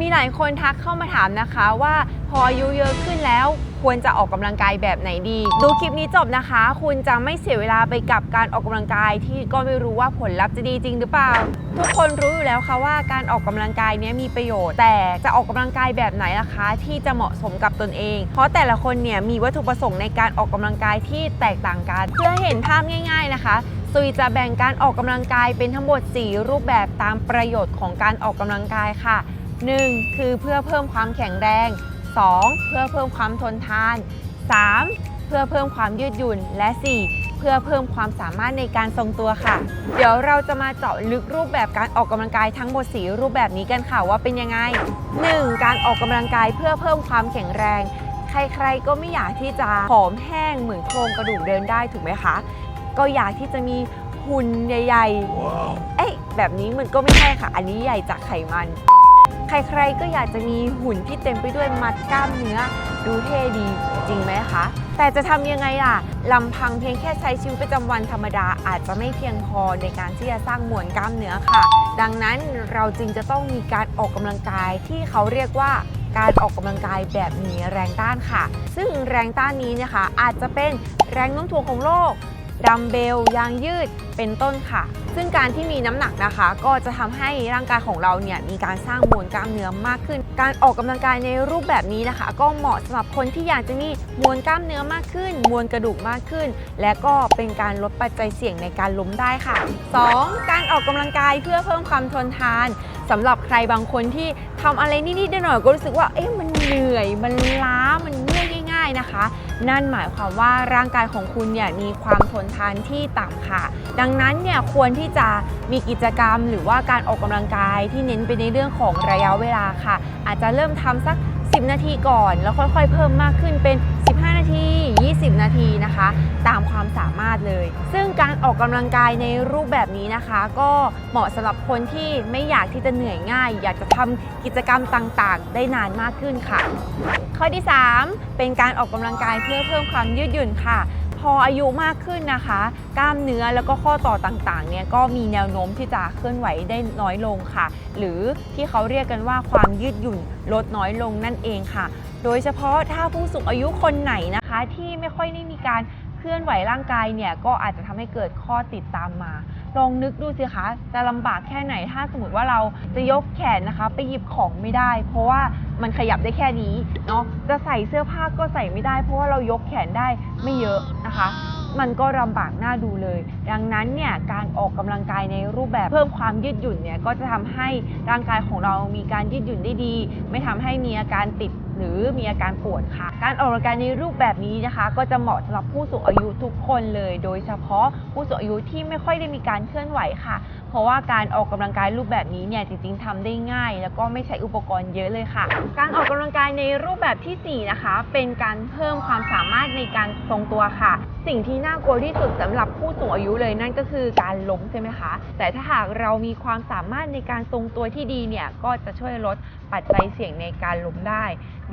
มีหลายคนทักเข้ามาถามนะคะว่าพออายุเยอะขึ้นแล้วควรจะออกกำลังกายแบบไหนดี ดูคลิปนี้จบนะคะ คุณจะไม่เสียเวลาไปกับการออกกำลังกายที่ก็ไม่รู้ว่าผลลัพธ์จะดีจริงหรือเปล่า ทุกคนรู้อยู่แล้วค่ะว่าการออกกำลังกายนี้มีประโยชน์ แต่จะออกกำลังกายแบบไหนล่ะคะ ที่จะเหมาะสมกับตนเอง เพราะแต่ละคนเนี่ยมีวัตถุประสงค์ในการออกกำลังกายที่แตกต่างกัน เพื่อเห็นภาพง่าย ๆนะคะซุยจะแบ่งการออกกำลังกายเป็นทั้งหมด 4 รูปแบบตามประโยชน์ของการออกกำลังกายค่ะ 1. คือเพื่อเพิ่มความแข็งแรง 2. เพื่อเพิ่มความทนทาน 3. เพื่อเพิ่มความยืดหยุ่น และ 4. เพื่อเพิ่มความสามารถในการทรงตัวค่ะ เดี๋ยวเราจะมาเจาะลึกรูปแบบการออกกำลังกายทั้งหมด4รูปแบบนี้กันค่ะว่าเป็นยังไง 1. การออกกำลังกายเพื่อเพิ่มความแข็งแรง ใครๆ ก็ไม่อยากที่จะผอมแห้งเหมือนโครงกระดูกเดินได้ถูกไหมคะ ก็อยากที่จะมีหุ่นใหญ่ๆ เอ๊ะแบบนี้มันก็ไม่ใช่ค่ะ อันนี้ใหญ่จากไขมัน ใครๆก็อยากจะมีหุ่นที่เต็มไปด้วยมัดกล้ามเนื้อ ดูเท่ดีจริงไหมคะ แต่จะทำยังไงล่ะลำพังเพียงแค่ใช้ชีวิตประจำวันธรรมดาอาจจะไม่เพียงพอในการที่จะสร้างมวลกล้ามเนื้อค่ะ ดังนั้นเราจึงจะต้องมีการออกกำลังกายที่เขาเรียกว่าการออกกำลังกายแบบมีแรงต้านค่ะ ซึ่งแรงต้านนี้นะคะอาจจะเป็นแรงโน้มถ่วงของโลก ดัมเบลยางยืดเป็นต้นค่ะ ซึ่งการที่มีน้ำหนักนะคะ ก็จะทำให้ร่างกายของเราเนี่ยมีการสร้างมวลกล้ามเนื้อมากขึ้น การออกกำลังกายในรูปแบบนี้นะคะ ก็เหมาะสำหรับคนที่อยากจะมีมวลกล้ามเนื้อมากขึ้น มวลกระดูกมากขึ้น และก็เป็นการลดปัจจัยเสี่ยงในการล้มได้ค่ะ 2. การออกกำลังกายเพื่อเพิ่มความทนทานสำหรับใครบางคนที่ทำอะไรนิดๆหน่อยๆก็รู้สึกว่าเอ๊ะมันเหนื่อยมันล้ามัน นะคะ นั่นหมายความว่าร่างกายของคุณเนี่ยมีความทนทานที่ต่ำค่ะ ดังนั้นเนี่ยควรที่จะมีกิจกรรม หรือว่าการออกกำลังกายที่เน้นไปในเรื่องของระยะเวลาค่ะ อาจจะเริ่มทำสัก 10 นาทีก่อน แล้วค่อยๆ เพิ่มมากขึ้นเป็น นาที 20 นาทีนะคะ ตามความสามารถเลย ซึ่งการออกกำลังกายในรูปแบบนี้นะคะ ก็เหมาะสำหรับคนที่ไม่อยากที่จะเหนื่อยง่าย อยากจะทำกิจกรรมต่างๆ ได้นานมากขึ้นค่ะ ข้อที่ 3 เป็นการออกกำลังกายเพื่อเพิ่มความยืดหยุ่นค่ะ พออายุมากขึ้นนะคะ กล้ามเนื้อแล้วก็ข้อต่อต่างๆเนี่ยก็มีแนวโน้มที่จะเคลื่อนไหวได้น้อยลงค่ะ หรือที่เขาเรียกกันว่าความยืดหยุ่นลดน้อยลงนั่นเองค่ะ โดยเฉพาะถ้าผู้สูงอายุคนไหนนะคะ ที่ไม่ค่อยได้มีการเคลื่อนไหวร่างกายเนี่ยก็อาจจะทำให้เกิดข้อติดตามมา ลองนึกดูสิคะจะลำบากแค่ไหนถ้าสมมติว่าเราจะยกแขนนะคะ ไปหยิบของไม่ได้ เพราะว่า มันขยับได้แค่นี้เนาะจะใส่เสื้อผ้าก็ใส่ไม่ได้ เพราะว่าเรายกแขนได้ไม่เยอะนะคะ มันก็ลำบากหน้าดูเลย ดังนั้นเนี่ยการออกกำลังกายในรูปแบบเพิ่มความยืดหยุ่นเนี่ยก็จะทำให้ร่างกายของเรามีการยืดหยุ่นได้ดี ไม่ทำให้มีอาการติดหรือมีอาการปวดค่ะ การออกกำลังกายในรูปแบบนี้นะคะ ก็จะเหมาะสำหรับผู้สูงอายุทุกคนเลย โดยเฉพาะผู้สูงอายุที่ไม่ค่อยได้มีการเคลื่อนไหวค่ะ เพราะว่าการออกกำลังกายรูปแบบนี้เนี่ยจริงๆทำได้ง่าย แล้วก็ไม่ใช้อุปกรณ์เยอะเลยค่ะ การออกกำลังกายในรูปแบบทีสี่4 นะคะ เป็นการเพิ่มความสามารถในการทรงตัวค่ะ สิ่งที่น่ากลัวที่สุดสำหรับผู้สูงอายุเลยนั่นก็คือการล้มใช่ไหมคะ แต่ถ้าหากเรามีความสามารถในการทรงตัวที่ดีเนี่ยก็จะช่วยลดปัจจัยเสี่ยงในการล้มได้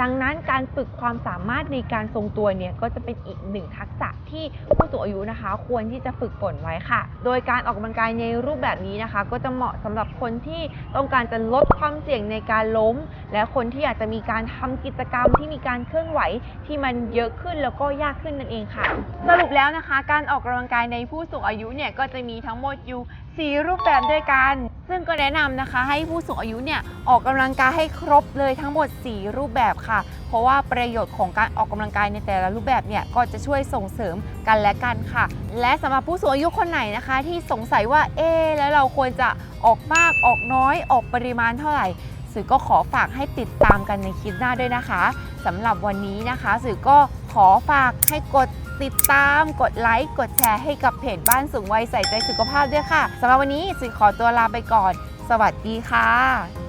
ดังนั้นการฝึกความสามารถในการทรงตัวเนี่ยก็จะเป็นอีกหนึ่งทักษะที่ผู้สูงอายุนะคะ ควรที่จะฝึกฝนไว้ค่ะ โดยการออกกำลังกายในรูปแบบนี้นะคะ ก็จะเหมาะสำหรับคนที่ต้องการจะลดความเสี่ยงในการล้มและคนที่อยากจะมีการทำกิจกรรมที่มีการเคลื่อนไหวที่มันเยอะขึ้นแล้วก็ยากขึ้นนั่นเองค่ะ สรุปแล้วนะคะ การออกกำลังกายในผู้สูงอายุเนี่ยก็จะมีทั้งหมดอยู่ 4 รูปแบบด้วยกัน ซึ่งก็แนะนำนะคะ ให้ผู้สูงอายุเนี่ยออกกำลังกายให้ครบเลยทั้งหมด 4 รูปแบบค่ะ เพราะว่าประโยชน์ของการออกกำลังกายในแต่ละรูปแบบเนี่ยก็จะช่วยส่งเสริมกันและกันค่ะ และสำหรับผู้สูงอายุคนไหนนะคะ ที่สงสัยว่าเอ๊แล้วเราควรจะออกมากออกน้อยออกปริมาณเท่าไหร่ สื่อก็ขอฝากให้ติดตามกันในคลิปหน้าด้วยนะคะสำหรับวันนี้นะคะ สื่อก็ขอฝากให้กดติดตาม กดไลค์ กดแชร์ให้กับเพจบ้านสูงวัยใส่ใจสุขภาพด้วยค่ะสำหรับวันนี้สื่อขอตัวลาไปก่อน สวัสดีค่ะ